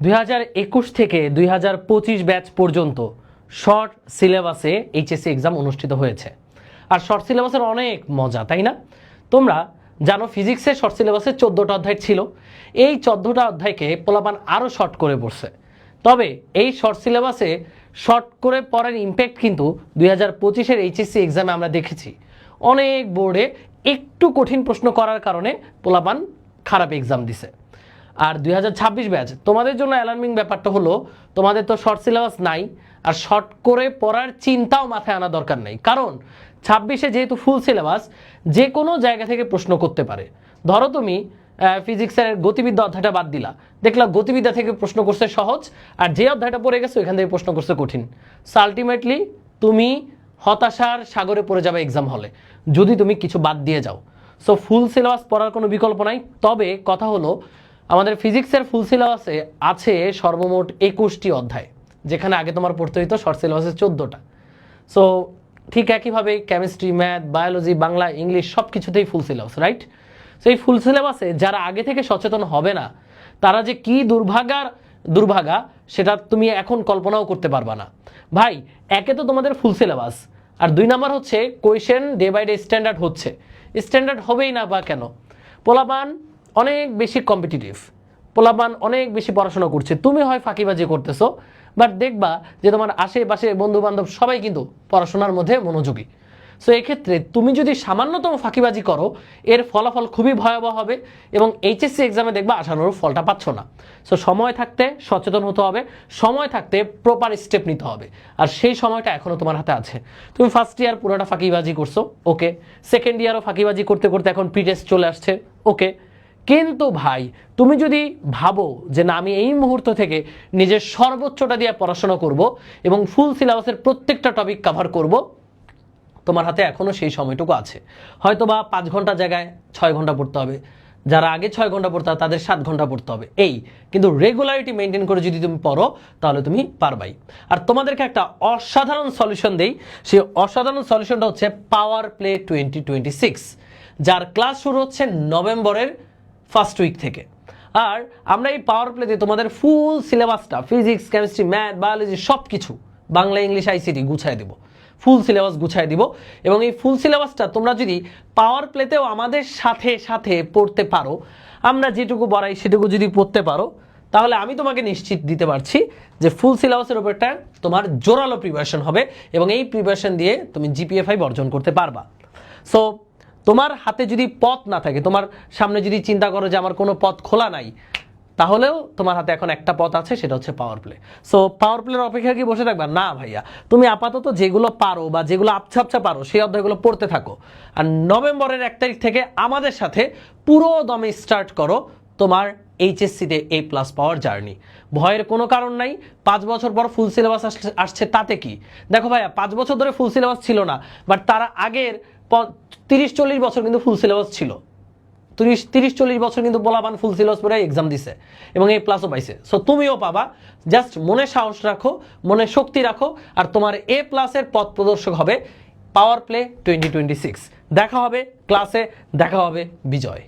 দুই হাজার একুশ থেকে দুই হাজার পঁচিশ ব্যাচ পর্যন্ত শর্ট সিলেবাসে এইচএসসি এক্সাম অনুষ্ঠিত হয়েছে। আর শর্ট সিলেবাসের অনেক মজা, তাই না? তোমরা জানো ফিজিক্সের শর্ট সিলেবাসে চোদ্দোটা অধ্যায় ছিল। এই চোদ্দোটা অধ্যায়কে পোলাপান আরও শর্ট করে পড়ছে। তবে এই শর্ট সিলেবাসে শর্ট করে পড়ার ইম্প্যাক্ট কিন্তু দুই হাজার পঁচিশের এইচএসসি এক্সামে আমরা দেখেছি। অনেক বোর্ডে একটু কঠিন প্রশ্ন করার কারণে পোলাপান খারাপ এক্সাম দিছে। আর দুই হাজার ছাব্বিশ ব্যাচ, তোমাদের জন্য অ্যালার্মিং ব্যাপারটা হলো, তোমাদের তো শর্ট সিলেবাস নাই, আর শর্ট করে পড়ার চিন্তাও মাথায় আনা দরকার নেই। কারণ ছাব্বিশে যেহেতু ফুল সিলেবাস যে কোনো জায়গা থেকে প্রশ্ন করতে পারে। ধরো তুমি ফিজিক্সের গতিবিদ্যা অধ্যায়টা বাদ দিলা। দেখলা গতিবিদ্যা থেকে প্রশ্ন করছে সহজ, আর যে অধ্যায়টা পড়ে গেছে, ওইখান থেকে প্রশ্ন করছে কঠিন। সো আলটিমেটলি তুমি হতাশার সাগরে পড়ে যাবে এক্সাম হলে যদি তুমি কিছু বাদ দিয়ে যাও। সো ফুল সিলেবাস পড়ার কোনো বিকল্প নাই। তবে কথা হলো আমাদের ফিজিক্সের ফুল সিলেবাসে আছে সর্বমোট একুশটি অধ্যায়, যেখানে আগে তোমার পড়তে হইতো শর্ট সিলেবাসে চোদ্দোটা। সো ঠিক একইভাবে chemistry math biology Bangla English সব কিছুতেই ফুল সিলেবাস রাইট সো এই ফুল সিলেবাসে যারা আগে থেকে সচেতন হবে না, তারা যে কি দুর্ভাগার, দুর্ভাগা, সেটা তুমি এখন কল্পনাও করতে পারবা না। ভাই, একে তো তোমাদের ফুল সিলেবাস আর দুই নাম্বার হচ্ছে question day by day standard হচ্ছে। স্ট্যান্ডার্ড হবেই না বা কেন? পোলাপান অনেক বেশি কম্পিটিটিভ পোলাপান অনেক বেশি পড়াশোনা করছে। তুমি হয় ফাঁকিবাজি করতেছো বাট দেখবা যে তোমার আশেপাশে বন্ধু বান্ধব সবাই কিন্তু পড়াশোনার মধ্যে মনোযোগী। সো এক্ষেত্রে তুমি যদি সামান্যতম ফাঁকিবাজি করো, এর ফলাফল খুবই ভয়াবহ হবে এবং এইচএসসি এক্সামে দেখবা আশানুরূপ ফলটা পাচ্ছ না। সো সময় থাকতে সচেতন হতে হবে, সময় থাকতে প্রপার স্টেপ নিতে হবে। আর সেই সময়টা এখনও তোমার হাতে আছে। তুমি ফার্স্ট ইয়ার পুরোটা ফাঁকিবাজি করছ ওকে সেকেন্ড ইয়ারও ফাঁকিবাজি করতে করতে এখন প্রি টেস্ট চলে আসছে ওকে কিন্তু ভাই, তুমি যদি ভাবো যে না, আমি এই মুহূর্ত থেকে নিজের সর্বোচ্চটা দিয়ে পড়াশোনা করব এবং ফুল সিলেবাসের প্রত্যেকটা টপিক কভার করব, তোমার হাতে এখনও সেই সময়টুকু আছে। হয়তো বা পাঁচ ঘণ্টা জায়গায় ছয় ঘণ্টা পড়তে হবে। যারা আগে ছয় ঘণ্টা পড়তে হবে তাদের সাত ঘণ্টা পড়তে হবে। এই, কিন্তু রেগুলারিটি মেনটেন করে যদি তুমি পড়ো, তাহলে তুমি পারবাই। আর তোমাদেরকে একটা অসাধারণ সলিউশন দেই। সেই অসাধারণ সলিউশনটা হচ্ছে power play twenty twenty six যার ক্লাস শুরু হচ্ছে নভেম্বরের ফার্স্ট উইক থেকে। আর আমরা এই পাওয়ার প্লেতে তোমাদের ফুল সিলেবাসটা ফিজিক্স কেমিস্ট্রি ম্যাথ বায়োলজি সব কিছু বাংলা ইংলিশ আইসিটি গুছায় দেবো। ফুল সিলেবাস গুছায় দিব এবং এই ফুল সিলেবাসটা তোমরা যদি পাওয়ার প্লেতেও আমাদের সাথে সাথে পড়তে পারো, আমরা যেটুকু বড়াই সেটুকু যদি পড়তে পারো, তাহলে আমি তোমাকে নিশ্চিত দিতে পারছি যে ফুল সিলেবাসের উপরটা তোমার জোরালো প্রিপারেশন হবে এবং এই প্রিপারেশন দিয়ে তুমি জিপিএফআই বর্জন করতে পারবা। সো তোমার হাতে যদি পথ না থাকে, তোমার সামনে যদি চিন্তা করো যে আমার কোনো পথ খোলা নাই, তাহলেও তোমার হাতে এখন একটা পথ আছে, সেটা হচ্ছে পাওয়ার প্লে সো পাওয়ার প্লের অপেক্ষা কি বসে থাকবা? না ভাইয়া, তুমি আপাতত যেগুলো পারো বা যেগুলো আবছা আবছা পারো, সেই অধ্যায়গুলো পড়তে থাকো। আর নভেম্বরের এক তারিখ থেকে আমাদের সাথে পুরো দমে স্টার্ট করো তোমার এইচএসসিতে এ প্লাস পাওয়ার জার্নি ভয়ের কোনো কারণ নাই, পাঁচ বছর পর ফুল সিলেবাস আসছে, তাতে কি? দেখো ভাইয়া, পাঁচ বছর ধরে ফুল সিলেবাস ছিল না বাট তারা আগের তিরিশ চল্লিশ বছর কিন্তু ফুল সিলেবাস ছিল। তিরিশ তিরিশ চল্লিশ বছর কিন্তু বলাবান ফুল সিলেবাস পরে এক্সাম দিছে, এবং এই প্লাসও পাইছে। সো তুমিও পাবা জাস্ট মনে সাহস রাখো, মনে শক্তি রাখো, আর তোমার এ প্লাসের পথ প্রদর্শক হবে power play twenty twenty six দেখা হবে ক্লাসে দেখা হবে বিজয়।